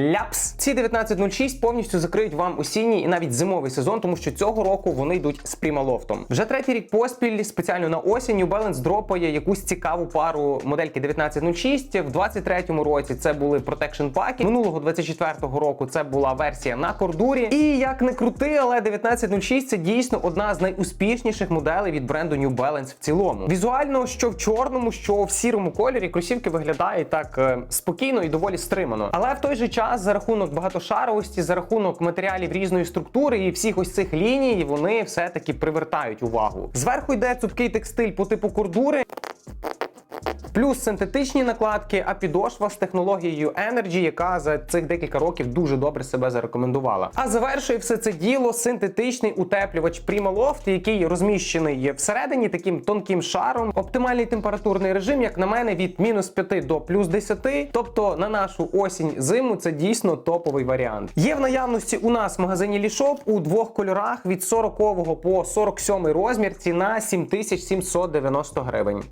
ляпс. Ці 1906 повністю закриють вам осінній і навіть зимовий сезон, тому що цього року вони йдуть з прімалофтом. Вже третій рік поспіль спеціально на осінь New Balance дропає якусь цікаву пару модельки 1906. В 23-му році це були Protection паки. Минулого 24-го року це була версія на кордурі. І як не крути, але 1906 це дійсно одна з найуспішніших моделей від бренду New Balance в цілому. Візуально, що в чорному, що в сірому кольорі, кросівки виглядають так е, спокійно і доволі стримано. Але в той же час за рахунок багатошаровості, за рахунок матеріалів різної структури і всіх ось цих ліній, вони все-таки привертають увагу. Зверху йде цупкий текстиль по типу кордури. Плюс синтетичні накладки, а підошва з технологією Energy, яка за цих декілька років дуже добре себе зарекомендувала. А завершує все це діло синтетичний утеплювач Primaloft, який розміщений всередині таким тонким шаром. Оптимальний температурний режим, як на мене, від мінус 5 до плюс 10. Тобто на нашу осінь зиму це дійсно топовий варіант. Є в наявності у нас в магазині Лішоп у двох кольорах від 40 по 47 розмір. Ціна 7790 гривень.